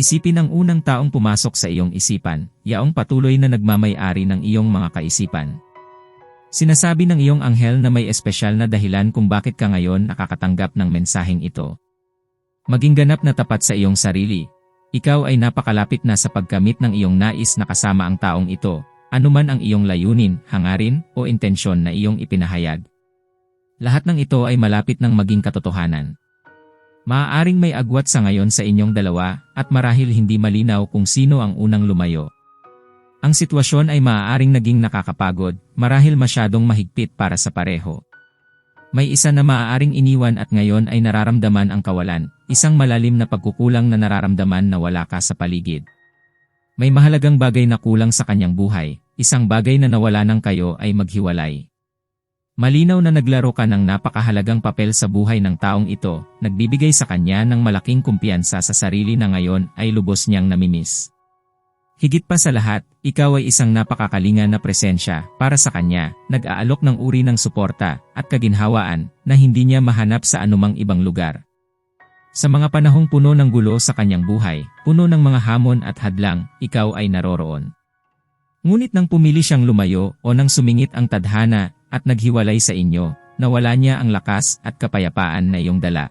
Isipin ang unang taong pumasok sa iyong isipan, yaong patuloy na nagmamay-ari ng iyong mga kaisipan. Sinasabi ng iyong anghel na may espesyal na dahilan kung bakit ka ngayon nakakatanggap ng mensaheng ito. Maging ganap na tapat sa iyong sarili. Ikaw ay napakalapit na sa pagkamit ng iyong nais na kasama ang taong ito, anuman ang iyong layunin, hangarin, o intensyon na iyong ipinahayag. Lahat ng ito ay malapit ng maging katotohanan. Maaaring may agwat sa ngayon sa inyong dalawa at marahil hindi malinaw kung sino ang unang lumayo. Ang sitwasyon ay maaaring naging nakakapagod, marahil masyadong mahigpit para sa pareho. May isa na maaaring iniwan at ngayon ay nararamdaman ang kawalan, isang malalim na pagkukulang na nararamdaman na wala ka sa paligid. May mahalagang bagay na kulang sa kanyang buhay, isang bagay na nawala ng kayo ay maghiwalay. Malinaw na naglaro ka ng napakahalagang papel sa buhay ng taong ito, nagbibigay sa kanya ng malaking kumpiyansa sa sarili na ngayon ay lubos niyang namimiss. Higit pa sa lahat, ikaw ay isang napakakalinga na presensya para sa kanya, nag-aalok ng uri ng suporta at kaginhawaan na hindi niya mahanap sa anumang ibang lugar. Sa mga panahong puno ng gulo sa kanyang buhay, puno ng mga hamon at hadlang, ikaw ay naroroon. Ngunit nang pumili siyang lumayo o nang sumingit ang tadhana at naghiwalay sa inyo, nawala niya ang lakas at kapayapaan na iyong dala.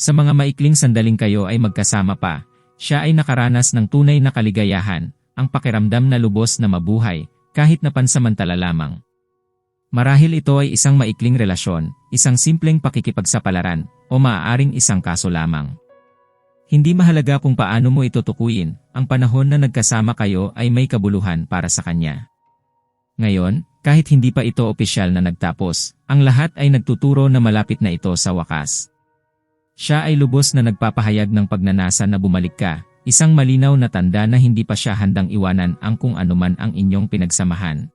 Sa mga maikling sandaling kayo ay magkasama pa, siya ay nakaranas ng tunay na kaligayahan, ang pakiramdam na lubos na mabuhay, kahit na pansamantala lamang. Marahil ito ay isang maikling relasyon, isang simpleng pakikipagsapalaran, o maaaring isang kaso lamang. Hindi mahalaga kung paano mo ito tukuyin, ang panahon na nagkasama kayo ay may kabuluhan para sa kanya. Ngayon, kahit hindi pa ito opisyal na nagtapos, ang lahat ay nagtuturo na malapit na ito sa wakas. Siya ay lubos na nagpapahayag ng pagnanasa na bumalik ka, isang malinaw na tanda na hindi pa siya handang iwanan ang kung anuman ang inyong pinagsamahan.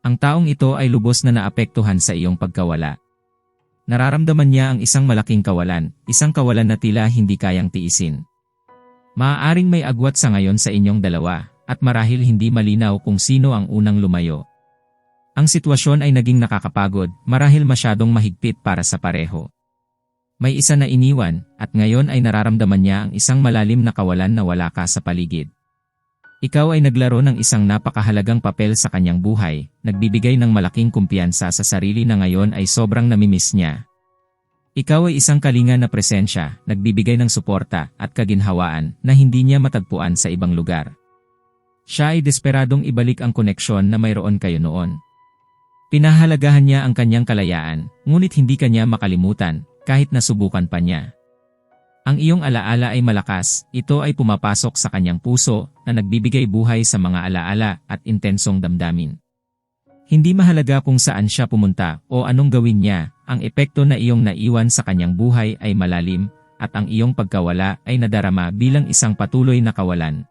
Ang taong ito ay lubos na naapektuhan sa iyong pagkawala. Nararamdaman niya ang isang malaking kawalan, isang kawalan na tila hindi kayang tiisin. Maaaring may agwat sa ngayon sa inyong dalawa, at marahil hindi malinaw kung sino ang unang lumayo. Ang sitwasyon ay naging nakakapagod, marahil masyadong mahigpit para sa pareho. May isa na iniwan, at ngayon ay nararamdaman niya ang isang malalim na kawalan na wala ka sa paligid. Ikaw ay naglaro ng isang napakahalagang papel sa kanyang buhay, nagbibigay ng malaking kumpiyansa sa sarili na ngayon ay sobrang namimiss niya. Ikaw ay isang kalinga na presensya, nagbibigay ng suporta at kaginhawaan na hindi niya matagpuan sa ibang lugar. Siya ay desperadong ibalik ang koneksyon na mayroon kayo noon. Pinahalagahan niya ang kanyang kalayaan, ngunit hindi kanya makalimutan, kahit nasubukan pa niya. Ang iyong alaala ay malakas, ito ay pumapasok sa kanyang puso na nagbibigay buhay sa mga alaala at intensong damdamin. Hindi mahalaga kung saan siya pumunta o anong gawin niya, ang epekto na iyong naiwan sa kanyang buhay ay malalim at ang iyong pagkawala ay nadarama bilang isang patuloy na kawalan.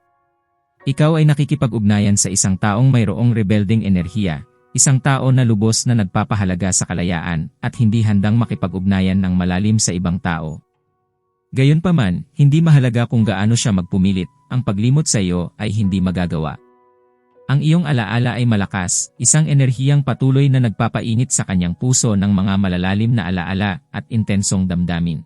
Ikaw ay nakikipag-ugnayan sa isang taong mayroong rebelding enerhiya, Isang tao na lubos na nagpapahalaga sa kalayaan at hindi handang makipag-ugnayan ng malalim sa ibang tao. Gayunpaman, hindi mahalaga kung gaano siya magpumilit, ang paglimot sa iyo ay hindi magagawa. Ang iyong alaala ay malakas, isang enerhiyang patuloy na nagpapainit sa kanyang puso ng mga malalalim na alaala at intensong damdamin.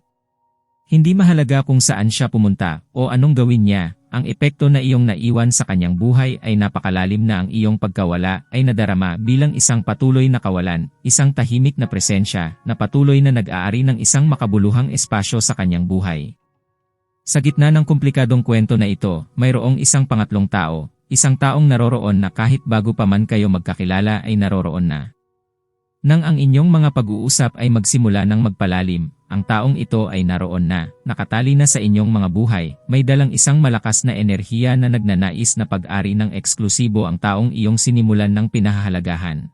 Hindi mahalaga kung saan siya pumunta o anong gawin niya, ang epekto na iyong naiwan sa kanyang buhay ay napakalalim na ang iyong pagkawala ay nadarama bilang isang patuloy na kawalan, isang tahimik na presensya na patuloy na nag-aari ng isang makabuluhang espasyo sa kanyang buhay. Sa gitna ng komplikadong kwento na ito, mayroong isang pangatlong tao, isang taong naroroon na kahit bago pa man kayo magkakilala ay naroroon na. Nang ang inyong mga pag-uusap ay magsimula ng magpalalim, ang taong ito ay naroon na, nakatali na sa inyong mga buhay, may dalang isang malakas na enerhiya na nagnanais na pag-ari ng eksklusibo ang taong iyong sinimulan ng pinahahalagahan.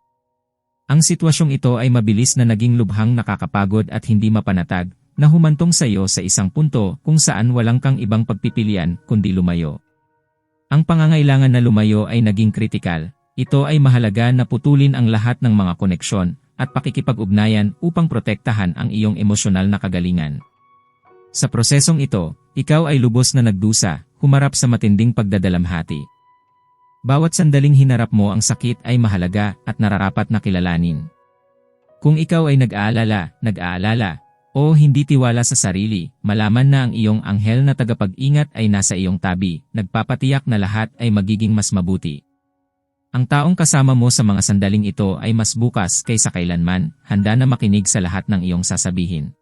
Ang sitwasyong ito ay mabilis na naging lubhang nakakapagod at hindi mapanatag, na humantong sa iyo sa isang punto kung saan walang kang ibang pagpipilian kundi lumayo. Ang pangangailangan na lumayo ay naging kritikal, ito ay mahalaga na putulin ang lahat ng mga koneksyon, at pakikipag-ugnayan upang protektahan ang iyong emosyonal na kagalingan. Sa prosesong ito, ikaw ay lubos na nagdusa, humarap sa matinding pagdadalamhati. Bawat sandaling hinarap mo ang sakit ay mahalaga at nararapat na kilalanin. Kung ikaw ay nag-aalala, nag-aalala, O hindi tiwala sa sarili, malaman na ang iyong anghel na tagapag-ingat ay nasa iyong tabi, nagpapatiyak na lahat ay magiging mas mabuti. Ang taong kasama mo sa mga sandaling ito ay mas bukas kaysa kailanman, handa na makinig sa lahat ng iyong sasabihin.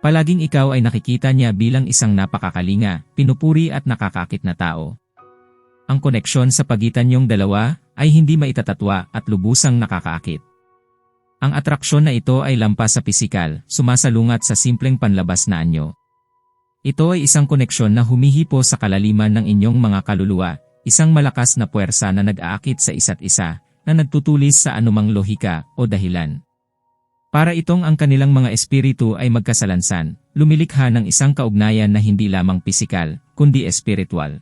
Palaging ikaw ay nakikita niya bilang isang napakakalinga, pinupuri at nakakakit na tao. Ang koneksyon sa pagitan niyong dalawa ay hindi maitatatwa at lubusang nakakaakit. Ang atraksyon na ito ay lampas sa pisikal, sumasalungat sa simpleng panlabas na anyo. Ito ay isang koneksyon na humihipo sa kalaliman ng inyong mga kaluluwa, isang malakas na puwersa na nag-aakit sa isa't isa, na nagtutulis sa anumang lohika o dahilan. Para itong ang kanilang mga espiritu ay magkasalansan, lumilikha ng isang kaugnayan na hindi lamang pisikal, kundi espiritual.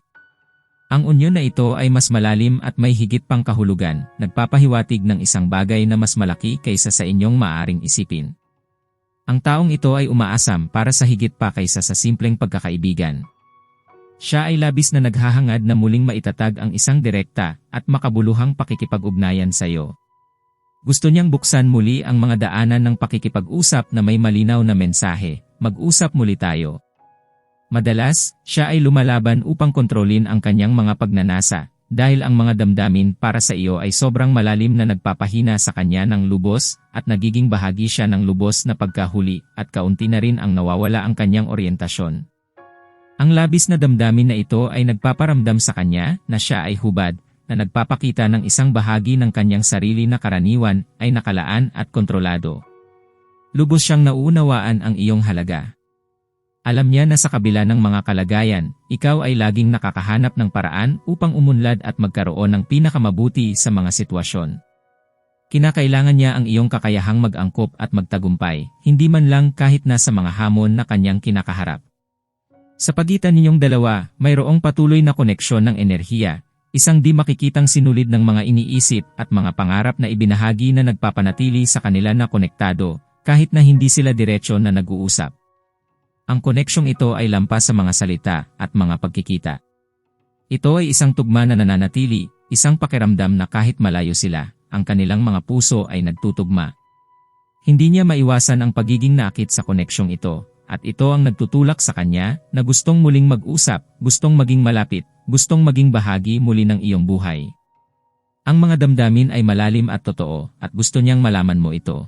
Ang unyon na ito ay mas malalim at may higit pang kahulugan, nagpapahiwatig ng isang bagay na mas malaki kaysa sa inyong maaring isipin. Ang taong ito ay umaasam para sa higit pa kaysa sa simpleng pagkakaibigan. Siya ay labis na naghahangad na muling maitatag ang isang direkta at makabuluhang pakikipag-ugnayan sa iyo. Gusto niyang buksan muli ang mga daanan ng pakikipag-usap na may malinaw na mensahe, mag-usap muli tayo, Madalas, siya ay lumalaban upang kontrolin ang kanyang mga pagnanasa, dahil ang mga damdamin para sa iyo ay sobrang malalim na nagpapahina sa kanya ng lubos, at nagiging bahagi siya ng lubos na pagkahuli, at kaunti na rin ang nawawala ang kanyang oryentasyon. Ang labis na damdamin na ito ay nagpaparamdam sa kanya na siya ay hubad, na nagpapakita ng isang bahagi ng kanyang sarili na karaniwan ay nakalaan at kontrolado. Lubos siyang nauunawaan ang iyong halaga. Alam niya na sa kabila ng mga kalagayan, ikaw ay laging nakakahanap ng paraan upang umunlad at magkaroon ng pinakamabuti sa mga sitwasyon. Kinakailangan niya ang iyong kakayahang mag-angkop at magtagumpay, hindi man lang kahit nasa mga hamon na kanyang kinakaharap. Sa pagitan ninyong dalawa, mayroong patuloy na koneksyon ng enerhiya, isang di makikitang sinulid ng mga iniisip at mga pangarap na ibinahagi na nagpapanatili sa kanila na konektado, kahit na hindi sila diretsyo na nag-uusap. Ang koneksyong ito ay lampas sa mga salita at mga pagkikita. Ito ay isang tugma na nananatili, isang pakiramdam na kahit malayo sila, ang kanilang mga puso ay nagtutugma. Hindi niya maiwasan ang pagiging nakit sa koneksyong ito, at ito ang nagtutulak sa kanya na gustong muling mag-usap, gustong maging malapit, gustong maging bahagi muli ng iyong buhay. Ang mga damdamin ay malalim at totoo, at gusto niyang malaman mo ito.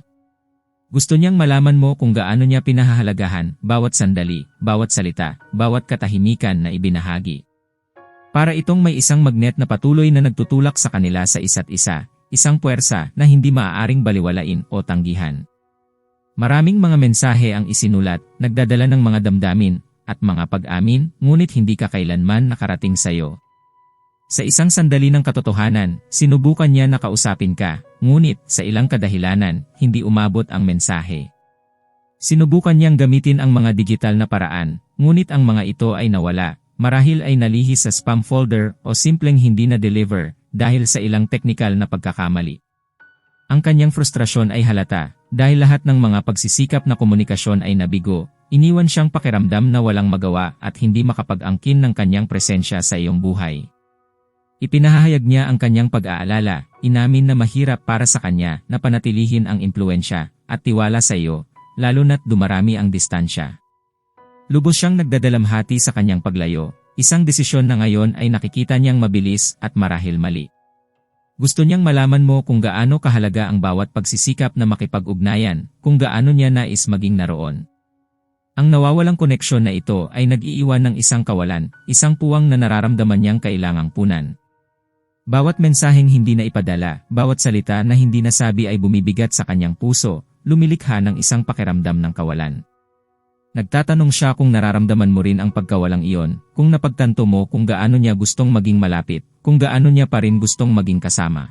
Gusto niyang malaman mo kung gaano niya pinahahalagahan bawat sandali, bawat salita, bawat katahimikan na ibinahagi. Para itong may isang magnet na patuloy na nagtutulak sa kanila sa isa't isa, isang puwersa na hindi maaaring baliwalain o tanggihan. Maraming mga mensahe ang isinulat, nagdadala ng mga damdamin, at mga pag-amin, ngunit hindi ka kailanman nakarating sa iyo. Sa isang sandali ng katotohanan, sinubukan niya na kausapin ka, ngunit sa ilang kadahilanan, hindi umabot ang mensahe. Sinubukan niyang gamitin ang mga digital na paraan, ngunit ang mga ito ay nawala, marahil ay nalihis sa spam folder o simpleng hindi na-deliver dahil sa ilang teknikal na pagkakamali. Ang kanyang frustrasyon ay halata, dahil lahat ng mga pagsisikap na komunikasyon ay nabigo, iniwan siyang pakiramdam na walang magawa at hindi makapag-angkin ng kanyang presensya sa iyong buhay. Ipinahayag niya ang kanyang pag-aalala, inamin na mahirap para sa kanya na panatilihin ang impluensya at tiwala sa iyo, lalo na't dumarami ang distansya. Lubos siyang nagdadalamhati sa kanyang paglayo, isang desisyon na ngayon ay nakikita niyang mabilis at marahil mali. Gusto niyang malaman mo kung gaano kahalaga ang bawat pagsisikap na makipag-ugnayan, kung gaano niya nais maging naroon. Ang nawawalang koneksyon na ito ay nag-iiwan ng isang kawalan, isang puwang na nararamdaman niyang kailangang punan. Bawat mensaheng hindi na ipadala, bawat salita na hindi nasabi ay bumibigat sa kanyang puso, lumilikha ng isang pakiramdam ng kawalan. Nagtatanong siya kung nararamdaman mo rin ang pagkawalang iyon, kung napagtanto mo kung gaano niya gustong maging malapit, kung gaano niya pa rin gustong maging kasama.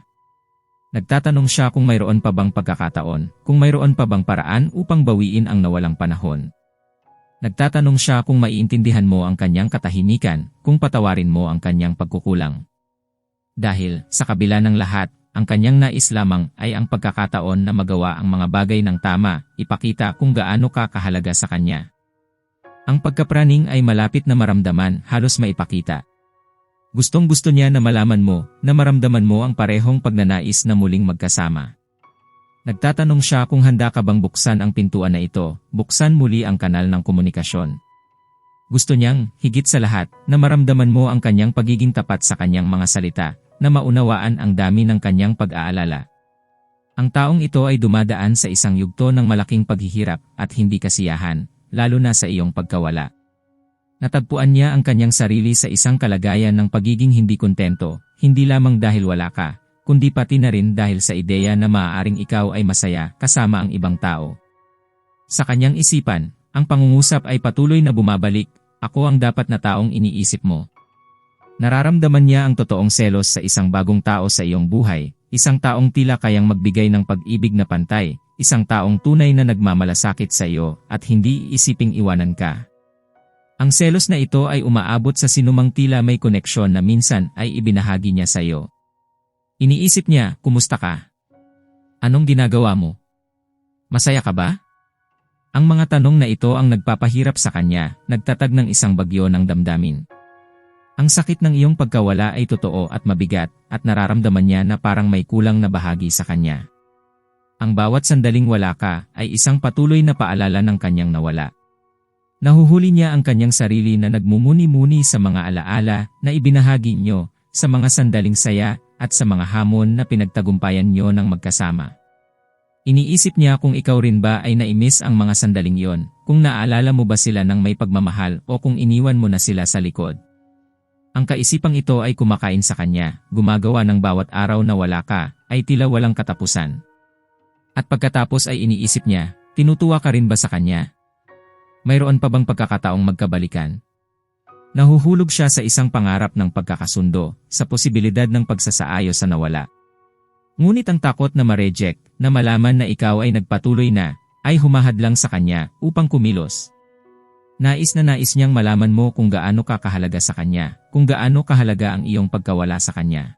Nagtatanong siya kung mayroon pa bang pagkakataon, kung mayroon pa bang paraan upang bawiin ang nawalang panahon. Nagtatanong siya kung maiintindihan mo ang kanyang katahimikan, kung patawarin mo ang kanyang pagkukulang. Dahil, sa kabila ng lahat, ang kanyang nais lamang ay ang pagkakataon na magawa ang mga bagay ng tama, ipakita kung gaano ka kahalaga sa kanya. Ang pagkapraning ay malapit na maramdaman, halos maipakita. Gustong gusto niya na malaman mo, na maramdaman mo ang parehong pagnanais na muling magkasama. Nagtatanong siya kung handa ka bang buksan ang pintuan na ito, buksan muli ang kanal ng komunikasyon. Gusto niyang, higit sa lahat, na maramdaman mo ang kanyang pagiging tapat sa kanyang mga salita, na maunawaan ang dami ng kanyang pag-aalala. Ang taong ito ay dumadaan sa isang yugto ng malaking paghihirap at hindi kasiyahan, lalo na sa iyong pagkawala. Natagpuan niya ang kanyang sarili sa isang kalagayan ng pagiging hindi kontento, hindi lamang dahil wala ka, kundi pati na rin dahil sa ideya na maaaring ikaw ay masaya kasama ang ibang tao. Sa kanyang isipan, ang pangungusap ay patuloy na bumabalik, ako ang dapat na taong iniisip mo. Nararamdaman niya ang totoong selos sa isang bagong tao sa iyong buhay, isang taong tila kayang magbigay ng pag-ibig na pantay, isang taong tunay na nagmamalasakit sa iyo at hindi isiping iwanan ka. Ang selos na ito ay umaabot sa sinumang tila may koneksyon na minsan ay ibinahagi niya sa iyo. Iniisip niya, kumusta ka? Anong ginagawa mo? Masaya ka ba? Ang mga tanong na ito ang nagpapahirap sa kanya, nagtatag ng isang bagyo ng damdamin. Ang sakit ng iyong pagkawala ay totoo at mabigat, at nararamdaman niya na parang may kulang na bahagi sa kanya. Ang bawat sandaling wala ka ay isang patuloy na paalala ng kanyang nawala. Nahuhuli niya ang kanyang sarili na nagmumuni-muni sa mga alaala na ibinahagi niyo, sa mga sandaling saya at sa mga hamon na pinagtagumpayan niyo ng magkasama. Iniisip niya kung ikaw rin ba ay naimiss ang mga sandaling yon, kung naalala mo ba sila ng may pagmamahal o kung iniwan mo na sila sa likod. Ang kaisipang ito ay kumakain sa kanya, gumagawa ng bawat araw na wala ka, ay tila walang katapusan. At pagkatapos ay iniisip niya, tinutuwa ka rin ba sa kanya? Mayroon pa bang pagkakataong magkabalikan? Nahuhulog siya sa isang pangarap ng pagkakasundo, sa posibilidad ng pagsasaayos sa nawala. Ngunit ang takot na ma-reject, na malaman na ikaw ay nagpatuloy na, ay humahadlang sa kanya upang kumilos. Nais na nais niyang malaman mo kung gaano ka kahalaga sa kanya, kung gaano kahalaga ang iyong pagkawala sa kanya.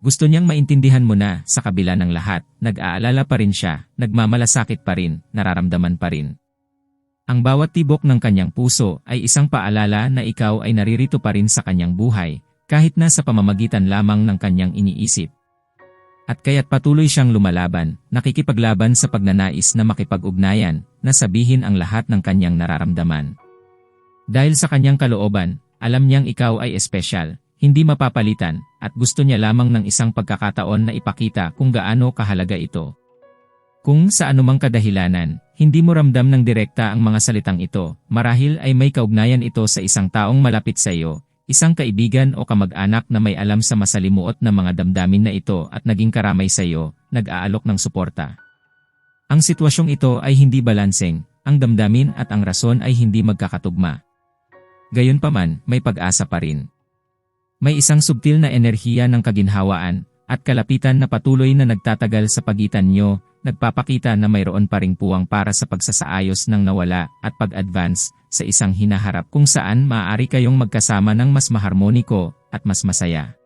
Gusto niyang maintindihan mo na, sa kabila ng lahat, nag-aalala pa rin siya, nagmamalasakit pa rin, nararamdaman pa rin. Ang bawat tibok ng kanyang puso ay isang paalala na ikaw ay naririto pa rin sa kanyang buhay, kahit na sa pamamagitan lamang ng kanyang iniisip. At kaya't patuloy siyang lumalaban, nakikipaglaban sa pagnanais na makipag-ugnayan, na sabihin ang lahat ng kanyang nararamdaman. Dahil sa kanyang kalooban, alam niyang ikaw ay espesyal, hindi mapapalitan, at gusto niya lamang ng isang pagkakataon na ipakita kung gaano kahalaga ito. Kung sa anumang kadahilanan, hindi mo ramdam ng direkta ang mga salitang ito, marahil ay may kaugnayan ito sa isang taong malapit sa iyo, isang kaibigan o kamag-anak na may alam sa masalimuot na mga damdamin na ito at naging karamay sa iyo, nag-aalok ng suporta. Ang sitwasyong ito ay hindi balanseng, ang damdamin at ang rason ay hindi magkakatugma. Gayunpaman, may pag-asa pa rin. May isang subtil na enerhiya ng kaginhawaan at kalapitan na patuloy na nagtatagal sa pagitan nyo nagpapakita na mayroon pa ring puwang para sa pagsasaayos ng nawala at pag-advance sa isang hinaharap kung saan maaari kayong magkasama ng mas maharmoniko at mas masaya.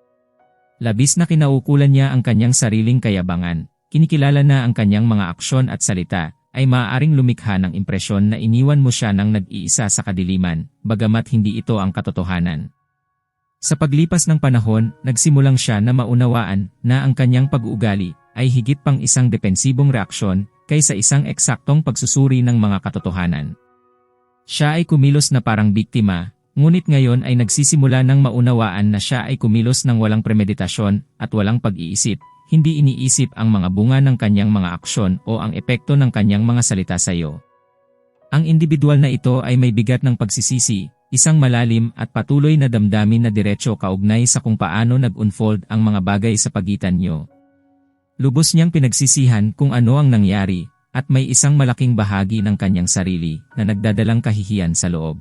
Labis na kinaukulan niya ang kanyang sariling kayabangan, kinikilala na ang kanyang mga aksyon at salita, ay maaaring lumikha ng impresyon na iniwan mo siya ng nag-iisa sa kadiliman, bagamat hindi ito ang katotohanan. Sa paglipas ng panahon, nagsimulang siya na maunawaan na ang kanyang pag-uugali ay higit pang isang depensibong reaksyon kaysa isang eksaktong pagsusuri ng mga katotohanan. Siya ay kumilos na parang biktima, ngunit ngayon ay nagsisimula ng maunawaan na siya ay kumilos ng walang premeditasyon at walang pag-iisip, hindi iniisip ang mga bunga ng kanyang mga aksyon o ang epekto ng kanyang mga salita sa iyo. Ang individual na ito ay may bigat ng pagsisisi, isang malalim at patuloy na damdamin na diretsyo kaugnay sa kung paano nag-unfold ang mga bagay sa pagitan niyo. Lubos niyang pinagsisihan kung ano ang nangyari, at may isang malaking bahagi ng kanyang sarili na nagdadalang kahihiyan sa loob.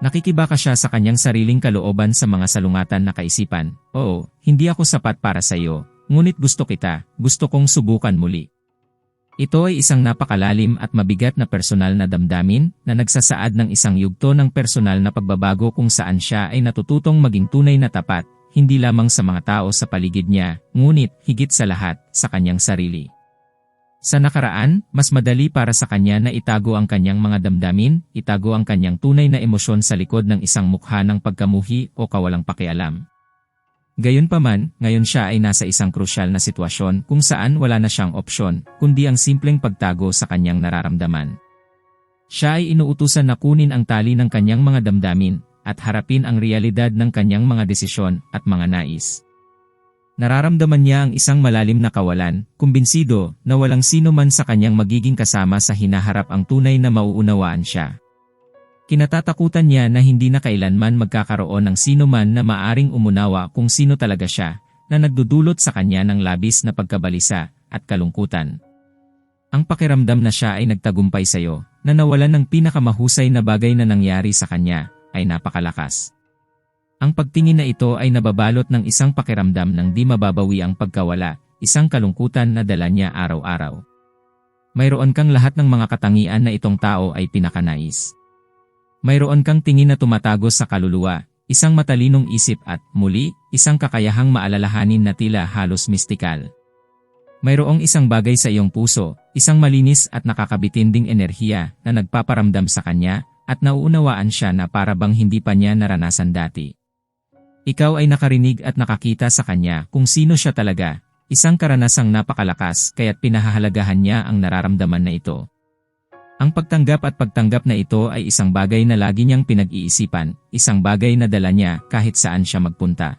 Nakikibaka siya sa kanyang sariling kalooban sa mga salungatan na kaisipan, Oo, hindi ako sapat para sa iyo, ngunit gusto kita, gusto kong subukan muli. Ito ay isang napakalalim at mabigat na personal na damdamin na nagsasaad ng isang yugto ng personal na pagbabago kung saan siya ay natututong maging tunay na tapat hindi lamang sa mga tao sa paligid niya, ngunit higit sa lahat, sa kanyang sarili. Sa nakaraan, mas madali para sa kanya na itago ang kanyang mga damdamin, itago ang kanyang tunay na emosyon sa likod ng isang mukha ng pagkamuhi o kawalang pakialam. Gayunpaman, ngayon siya ay nasa isang krusyal na sitwasyon kung saan wala na siyang opsyon, kundi ang simpleng pagtago sa kanyang nararamdaman. Siya ay inuutusan na kunin ang tali ng kanyang mga damdamin at harapin ang realidad ng kanyang mga desisyon at mga nais. Nararamdaman niya ang isang malalim na kawalan, kumbinsido na walang sino man sa kanyang magiging kasama sa hinaharap ang tunay na mauunawaan siya. Kinatatakutan niya na hindi na kailanman magkakaroon ng sino man na maaring umunawa kung sino talaga siya, na nagdudulot sa kanya ng labis na pagkabalisa at kalungkutan. Ang pakiramdam na siya ay nagtagumpay sa iyo, na nawalan ng pinakamahusay na bagay na nangyari sa kanya, ay napakalakas. Ang pagtingin na ito ay nababalot ng isang pakiramdam ng di mababawi ang pagkawala, isang kalungkutan na dala niya araw-araw. Mayroon kang lahat ng mga katangian na itong tao ay pinakanais. Mayroon kang tingin na tumatagos sa kaluluwa, isang matalinong isip at, muli, isang kakayahang maalalahanin na tila halos mistikal. Mayroong isang bagay sa iyong puso, isang malinis at nakakabitinding enerhiya na nagpaparamdam sa kanya at nauunawaan siya na para bang hindi pa niya naranasan dati. Ikaw ay nakarinig at nakakita sa kanya kung sino siya talaga, isang karanasang napakalakas kaya't pinahahalagahan niya ang nararamdaman na ito. Ang pagtanggap at pagtanggap na ito ay isang bagay na lagi niyang pinag-iisipan, isang bagay na dala niya kahit saan siya magpunta.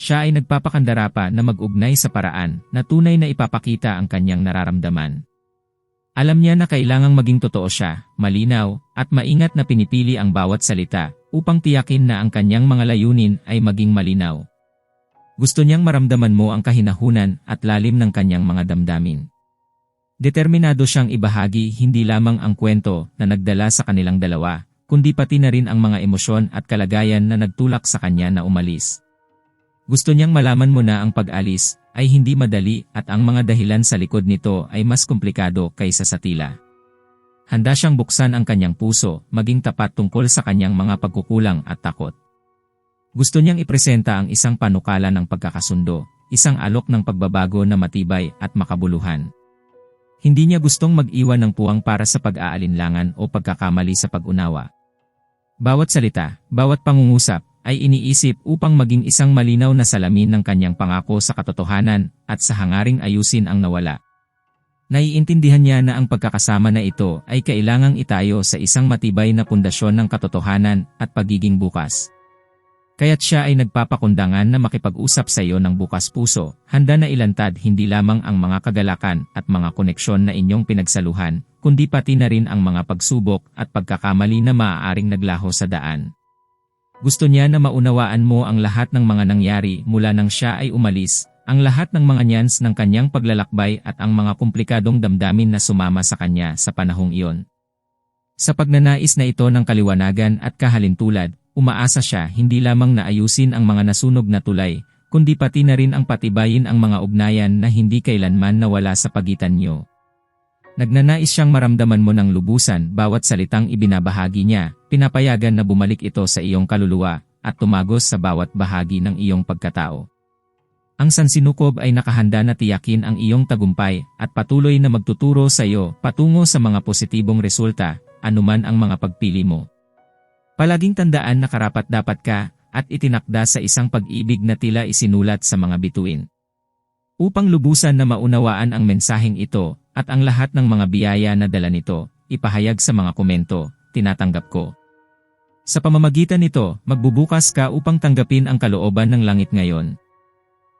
Siya ay nagpapakandara pa na mag-ugnay sa paraan na tunay na ipapakita ang kanyang nararamdaman. Alam niya na kailangang maging totoo siya, malinaw, at maingat na pinipili ang bawat salita upang tiyakin na ang kanyang mga layunin ay maging malinaw. Gusto niyang maramdaman mo ang kahinahunan at lalim ng kanyang mga damdamin. Determinado siyang ibahagi hindi lamang ang kwento na nagdala sa kanilang dalawa, kundi pati na rin ang mga emosyon at kalagayan na nagtulak sa kanya na umalis. Gusto niyang malaman mo na ang pag-alis ay hindi madali at ang mga dahilan sa likod nito ay mas komplikado kaysa sa tila. Handa siyang buksan ang kanyang puso, maging tapat tungkol sa kanyang mga pagkukulang at takot. Gusto niyang ipresenta ang isang panukala ng pagkakasundo, isang alok ng pagbabago na matibay at makabuluhan. Hindi niya gustong mag-iwan ng puwang para sa pag-aalinlangan o pagkakamali sa pag-unawa. Bawat salita, bawat pangungusap, ay iniisip upang maging isang malinaw na salamin ng kanyang pangako sa katotohanan at sa hangaring ayusin ang nawala. Naiintindihan niya na ang pagkakasama na ito ay kailangang itayo sa isang matibay na pundasyon ng katotohanan at pagiging bukas. Kaya't siya ay nagpapakundangan na makipag-usap sa iyo ng bukas puso, handa na ilantad hindi lamang ang mga kagalakan at mga koneksyon na inyong pinagsaluhan, kundi pati na rin ang mga pagsubok at pagkakamali na maaaring naglaho sa daan. Gusto niya na maunawaan mo ang lahat ng mga nangyari mula nang siya ay umalis, ang lahat ng mga nyans ng kanyang paglalakbay at ang mga komplikadong damdamin na sumama sa kanya sa panahong iyon. Sa pagnanais na ito ng kaliwanagan at kahalintulad, umaasa siya hindi lamang na ayusin ang mga nasunog na tulay, kundi pati na rin ang patibayin ang mga ugnayan na hindi kailanman nawala sa pagitan niyo. Nagnanais siyang maramdaman mo ng lubusan bawat salitang ibinabahagi niya, pinapayagan na bumalik ito sa iyong kaluluwa at tumagos sa bawat bahagi ng iyong pagkatao. Ang sansinukob ay nakahanda na tiyakin ang iyong tagumpay at patuloy na magtuturo sa iyo patungo sa mga positibong resulta, anuman ang mga pagpili mo. Palaging tandaan na karapat dapat ka at itinakda sa isang pag-ibig na tila isinulat sa mga bituin. Upang lubusan na maunawaan ang mensaheng ito at ang lahat ng mga biyaya na dala nito, ipahayag sa mga komento, tinatanggap ko. Sa pamamagitan nito, magbubukas ka upang tanggapin ang kalooban ng langit ngayon.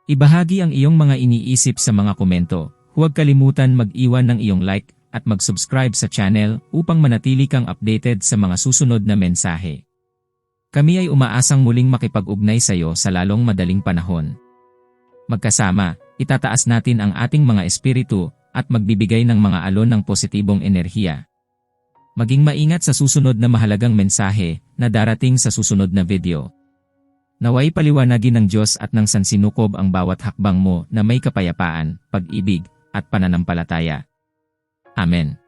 Ibahagi ang iyong mga iniisip sa mga komento, huwag kalimutan mag-iwan ng iyong like at mag-subscribe sa channel upang manatili kang updated sa mga susunod na mensahe. Kami ay umaasang muling makipag-ugnay sa iyo sa lalong madaling panahon. Magkasama, itataas natin ang ating mga espiritu at magbibigay ng mga alon ng positibong enerhiya. Maging maingat sa susunod na mahalagang mensahe na darating sa susunod na video. Naway paliwanagin ng Diyos at ng sansinukob ang bawat hakbang mo na may kapayapaan, pag-ibig, at pananampalataya. Amén.